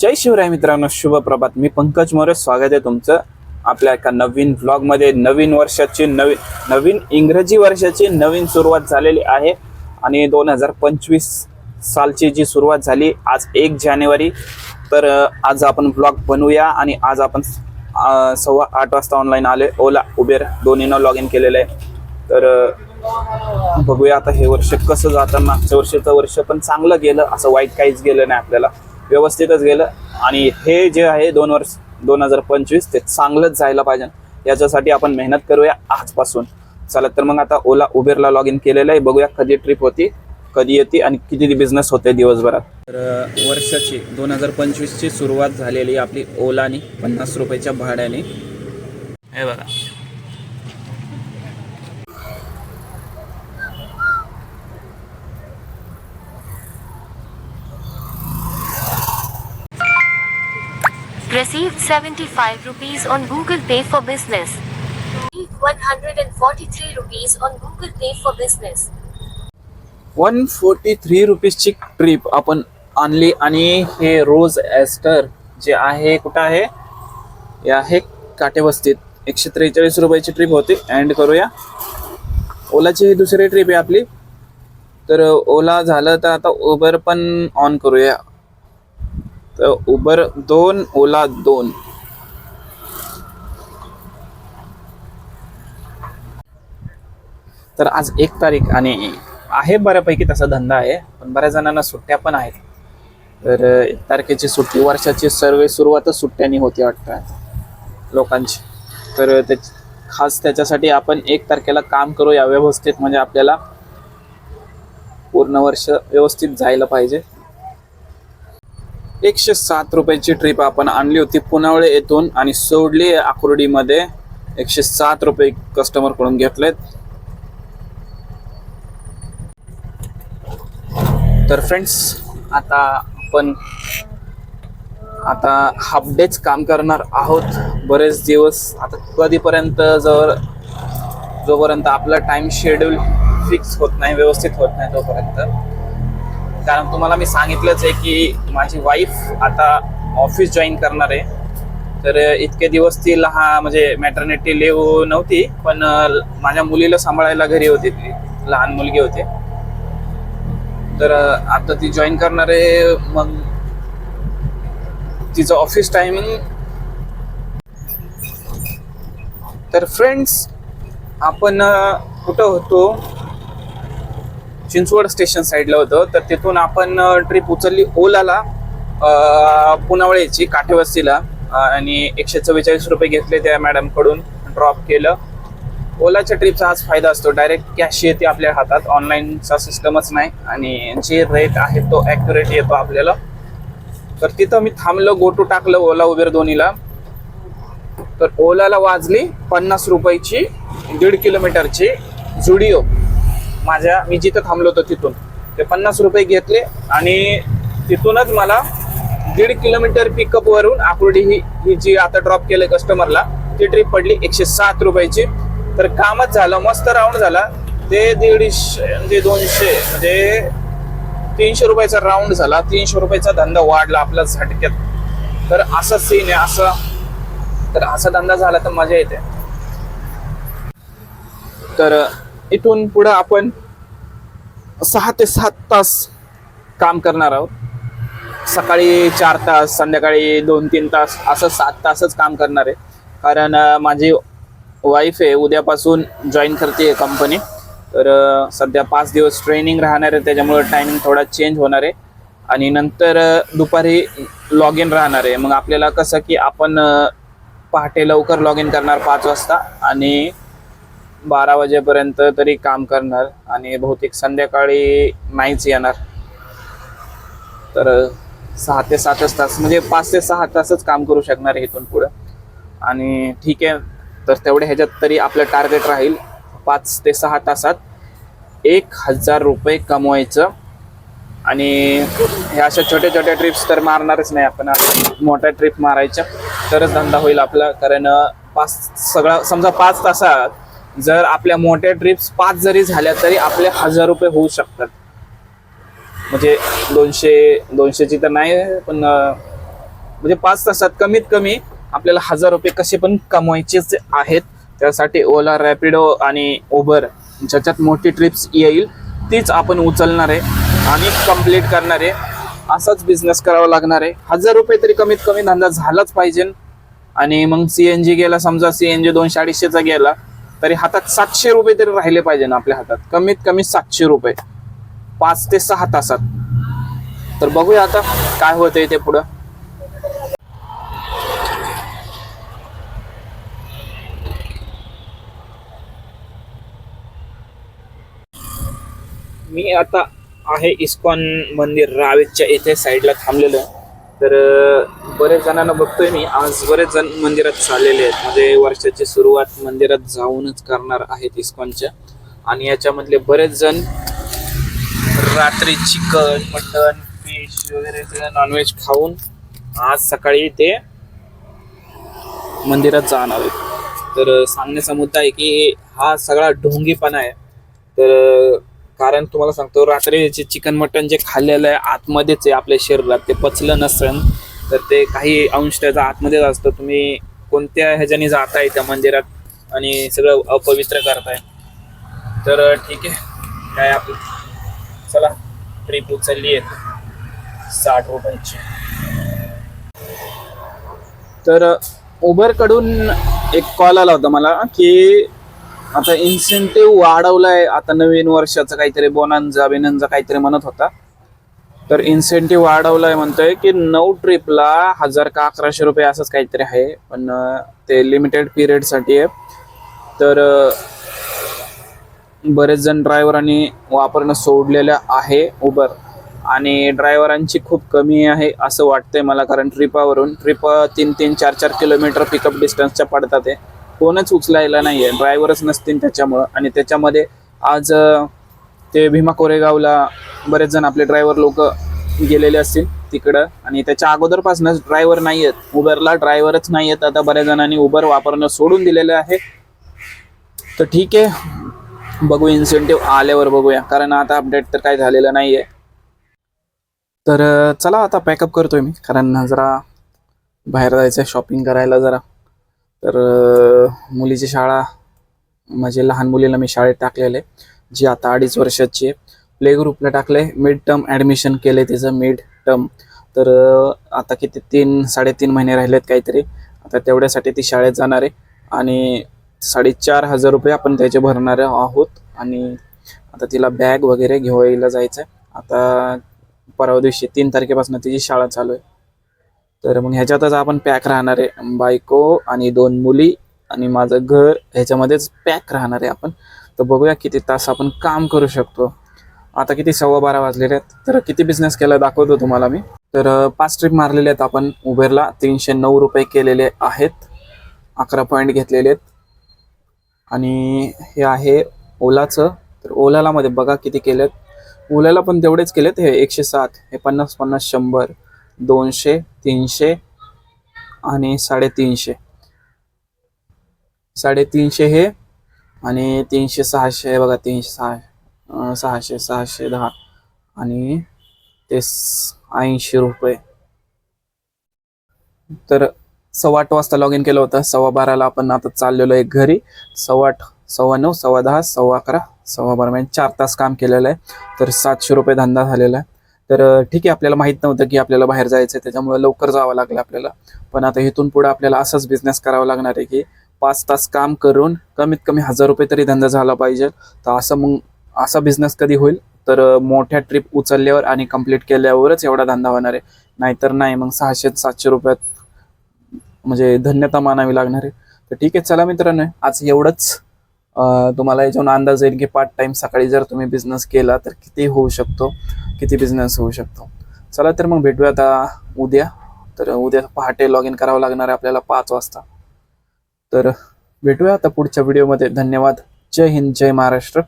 जय शिवराय मित्रांनो शुभ प्रभात. मी पंकज मोरे स्वागत आहे तुमचं आपल्या एका नवीन व्लॉगमध्ये नवीन वर्षाची नवीन नवीन इंग्रजी वर्षाची नवीन सुरुवात झालेली आहे. आणि दोन हजार पंचवीस सालची जी सुरुवात झाली आज एक जानेवारी. तर आज आपण ब्लॉग बनवूया आणि आज आपण सव्वा आठ वाजता ऑनलाईन आले ओला उबेर दोन्हीनं लॉग इन केलेलं आहे. तर बघूया आता हे वर्ष कसं जातं. मागच्या वर्षाचं वर्ष पण चांगलं गेलं. असं वाईट काहीच गेलं नाही आपल्याला. व्यवस्थितच गेलं. आणि हे जे आहे दोन वर्ष दोन हजार पंचवीस ते चांगलंच जायला पाहिजे. याच्यासाठी आपण मेहनत करूया आजपासून. चला तर मग आता ओला उबेरला लॉग इन केलेलं आहे. बघूया कधी ट्रिप होती कधी येते आणि किती बिझनेस होते दिवसभरात. तर वर्षाची दोन हजार पंचवीसची सुरुवात झालेली आपली ओलानी पन्नास रुपयाच्या भाड्याने. हे बघा. Received 75 rupees on Google Pay for Business. Received 143 rupees on Google Pay for Business. One forty three रुपीजची trip आपण आणली आणि हे रोज ॲस्टर जे आहे कुठं आहे? हे आहे काटेवस्तीत एकशे त्रेचाळीस रुपयाची ट्रिप होती. अँड करूया. ओलाची ही दुसरी ट्रिप आहे आपली. तर ओला झालं तर आता उबर पण ऑन करूया. तर उबर दोन ओला दोन. तर आज एक तारीख आणि आहे बऱ्यापैकी तसा धंदा आहे पण बऱ्याच जणांना सुट्ट्या पण आहेत. तर एक तारखेची सुट्टी वर्षाची सर्व सुरुवातच सुट्ट्यांनी होती वाटतं. लोकांची. तर त्या खास त्याच्यासाठी आपण एक तारखेला काम करूया व्यवस्थित म्हणजे आपल्याला पूर्ण वर्ष व्यवस्थित जायला पाहिजे. एकशे सात रुपयाची ट्रिप आपण आणली होती पुनावळे येथून आणि सोडली आकुर्डीमध्ये. एकशे सात रुपये कस्टमरकडून घेतलेत. तर फ्रेंड्स आता आपण आता हाफ डेच काम करणार आहोत. बरेच दिवस आता कधीपर्यंत जर जोपर्यंत आपला टाइम शेड्यूल फिक्स होत नाही व्यवस्थित होत नाही तोपर्यंत. कारण तुम्हाला मी सांगितलंच आहे की माझी वाईफ आता ऑफिस जॉईन करणार आहे. तर इतके दिवस ती लहान म्हणजे मॅटर्निटी लिव्ह नव्हती पण माझ्या मुलीला सांभाळायला घरी होती ती. लहान मुलगी होते. तर आता ती जॉईन करणार आहे मग तिचं ऑफिस टायमिंग तर फ्रेंड्स आपण कुठं होतो? चिंचवड स्टेशन साईडला होतं. तर तिथून आपण ट्रिप उचलली ओलाला अं, पुनावळेची काठेवस्तीला. आणि एकशे चव्वेचाळीस रुपये घेतले त्या मॅडमकडून. ड्रॉप केलं. ओलाच्या ट्रिपचा हाच फायदा असतो. डायरेक्ट कॅश येते आपल्या हातात. ऑनलाईनचा सिस्टमच नाही. आणि जे रेट आहे तो ॲक्युरेट येतो आपल्याला. तर तिथं मी थांबलो गोटू टाकलं ओला उबेर दोन्हीला तर ओलाला वाजली पन्नास रुपयाची दीड किलोमीटरची जुडिओ. माझ्या मी जिथं थांबलो होतो तिथून. ते पन्नास रुपये घेतले आणि तिथूनच मला दीड किलोमीटर पिकअप वरून आकुर्डी ही ही जी आता ड्रॉप केलं कस्टमरला ती ट्रिप पडली एकशे सात रुपयाची. तर कामच झालं मस्त राऊंड झाला. ते दीडशे म्हणजे दोनशे म्हणजे तीनशे रुपयाचा राऊंड झाला. तीनशे रुपयाचा धंदा वाढला आपला झटक्यात. तर असा सीन आहे असं. तर असा धंदा झाला तर मजा येते. तर इथून पुढं आपण सहा ते सात तास काम करणार आहोत. सकाळी चार तास संध्याकाळी दोन तीन तास असं सात तासच काम करणार आहे. कारण माझी वाईफ आहे उद्यापासून जॉईन करते कंपनी तर सध्या पाच दिवस ट्रेनिंग राहणार आहे त्याच्यामुळे टायमिंग थोडा चेंज होणार आहे. आणि नंतर दुपारी लॉग इन राहणार आहे. मग आपल्याला कसं की आपण पहाटे लवकर लॉग इन करणार पाच वाजता आणि बारा वाजेपर्यंत तरी काम करणार आणि बहुतेक संध्याकाळी नाहीच येणार. तर सहा ते सातच तास म्हणजे पाच ते सहा तासच काम करू शकणार इथून पुढं. आणि ठीक आहे तर तेवढ्या ह्याच्यात तरी आपलं टार्गेट राहील पाच ते सहा तासात एक हजार रुपये कमवायचं. आणि ह्या अशा छोट्या छोट्या ट्रिप्स तर मारणारच नाही आपण मोठ्या ट्रिप मारायच्या तरच धंदा होईल आपला. कारण पाच सगळा समजा पाच तासात जर आपल्या मोठ्या ट्रिप्स पाच जरी झाल्या तरी आपले हजार रुपये होऊ शकतात. म्हणजे दोनशे दोनशेची तर नाही पण म्हणजे पाच तासात कमीत कमी आपल्याला हजार रुपये कसे पण कमवायचेच आहेत. त्यासाठी ओला रॅपिडो आणि उबर ज्याच्यात मोठी ट्रिप्स येईल तीच आपण उचलणार आहे आणि कंप्लीट करणार आहे. असाच बिझनेस करावा लागणार आहे. हजार रुपये तरी कमीत कमी धंदा झालाच पाहिजे. आणि मग सी एन जी गेला समजा सी एन जी दोनशे अडीचशेचा गेला तरी हातात सातशे रुपये तरी राहिले पाहिजे ना आपल्या हातात. कमीत कमी सातशे रुपये. पाच ते सहा तासात. तर बघूया आता काय होतंय ते पुढं. मी आता आहे इस्कॉन मंदिर रावेतच्या इथे साईडला थांबलेलो. आहे तर बरेच जणांना बघतोय मी. आज बरेच जण मंदिरात चाललेले आहेत. म्हणजे वर्षाची सुरुवात मंदिरात जाऊनच करणार आहेत इस्कॉनच्या. आणि याच्यामधले बरेच जण रात्री चिकन मटन फिश वगैरे सगळं नॉनव्हेज खाऊन आज सकाळी ते मंदिरात जाणार आहेत. तर सांगण्याचा मुद्दा आहे की हा सगळा ढोंगीपणा आहे. तर कारण तुम्हाला सांगतो रात्री जे चिकन मटन जे खाल्लेलं आहे आतमध्येच आहे आपल्या शरीरात ते पचलं नसेल तर ते काही अंश त्याचा आतमध्येच असतं. तुम्ही कोणत्या ह्याच्याने जाताय त्या मंदिरात आणि सगळं अपवित्र करताय? तर ठीक आहे. काय आपलं? चला ट्रिप उचलली आहे. साठ रुपयाची. तर उबरकडून एक कॉल आला होता मला की आता इन्सेंटिव्ह वाढवलाय. आता नवीन वर्षाचं काहीतरी बोनांचा बिनांचा काहीतरी म्हणत होता. तर इन्सेंटिव्ह वाढवलाय म्हणतोय की नऊ ट्रिपला हजार का अकराशे रुपये असंच काहीतरी आहे. पण ते लिमिटेड पिरियडसाठी आहे. तर बरेच जण ड्रायव्हरांनी वापरणं सोडलेलं आहे उबर आणि ड्रायव्हरांची खूप कमी आहे असं वाटतंय मला कारण ट्रिपावरून ट्रिप तीन तीन चार चार किलोमीटर पिकअप डिस्टन्सच्या पडतात आहे कोणच उचलायला नाहीये. ड्रायव्हरच नसतील त्याच्यामुळं. आणि त्याच्यामध्ये आज ते भीमा कोरेगावला बरेच जण आपले ड्रायव्हर लोक गेलेले असतील तिकडं. आणि त्याच्या अगोदरपासूनच ड्रायव्हर नाही आहेत उबरला ड्रायव्हरच नाही आहेत आता बऱ्याच जणांनी उबर वापरणं सोडून दिलेलं आहे. तर ठीक आहे. बघू इन्सेंटिव्ह आल्यावर बघूया. कारण आता अपडेट तर काही झालेलं नाही आहे तर चला आता पॅकअप करतोय मी. कारण जरा बाहेर जायचं आहे शॉपिंग करायला जरा. तर मुलीची शाळा म्हणजे लहान मुलीला मी शाळेत टाकलेलं आहे जी आता अडीच वर्षाची आहे. प्ले ग्रुपला टाकले मिड टर्म ॲडमिशन केलं आहे तिचं मिड टर्म तर आता किती तीन साडेतीन महिने राहिलेत काहीतरी. आता तेवढ्यासाठी ती शाळेत जाणार आहे. आणि साडेचार हजार रुपये आपण त्याचे भरणार आहोत. आणि आता तिला बॅग वगैरे घेवायला जायचं आहे आता परवा दिवशी तीन तारखेपासून तिची शाळा चालू आहे. तर मग ह्याच्यातच आपण पॅक राहणार आहे बायको आणि दोन मुली आणि माझं घर. ह्याच्यामध्येच पॅक राहणार आहे आपण. तर बघूया किती तास आपण काम करू शकतो. आता किती सव्वा बारा वाजलेले आहेत. तर किती बिझनेस केला दाखवतो तुम्हाला मी. तर पाच ट्रिप मारलेले आहेत आपण उबेरला तीनशे नऊ रुपये केलेले आहेत. अकरा पॉईंट घेतलेले आहेत. आणि हे आहे ओलाचं. तर ओलाला मध्ये बघा किती केलेत. ओलाला पण तेवढेच केलेत. हे एकशे सात हे पन्नास पन्नास शंभर. दोनशे तीनशे आणि साडेतीनशे. साडेतीनशे हे आणि तीनशे सहाशे हे बघा तीनशे सहा सहाशे सहाशे दहा आणि ते ऐंशी रुपये. तर सव्वा आठ वाजता लॉग इन केलं होतं सव्वा बाराला आपण आता चाललेलो आहे घरी. सव्वा आठ सव्वा नऊ सव्वा दहा सव्वा अकरा सव्वा बारा म्हणजे चार तास काम केलेलं आहे. तर सातशे रुपये धंदा झालेला आहे. तर ठीक आहे आपल्याला माहीत नव्हतं की आपल्याला बाहेर जायचं आहे त्याच्यामुळे लवकर जावं लागलं आपल्याला. पण आता इथून पुढे आपल्याला असाच बिझनेस करावा लागणार आहे की पाच तास काम करून कमीत कमी हजार रुपये तरी धंदा झाला पाहिजे. तर असं मग असा बिझनेस कधी होईल? तर मोठ्या ट्रिप उचलल्यावर आणि कंप्लीट केल्यावरच एवढा धंदा होणार आहे. नाहीतर नाही मग सहाशे सातशे रुपयात म्हणजे धन्यता मानावी लागणार आहे. तर ठीक आहे चला मित्रांनो आज एवढंच. तुम्हाला याच्यावर अंदाज येईल की पार्ट टाइम सकाळी जर तुम्ही बिझनेस केला तर किती होऊ शकतो? किती बिझनेस होऊ शकतो. चला तर मग भेटूया आता उद्या. तर उद्या पहाटे लॉग इन करावं लागणार आहे आपल्याला पाच वाजता. तर भेटूया आता पुढच्या व्हिडिओमध्ये धन्यवाद. जय हिंद जय महाराष्ट्र.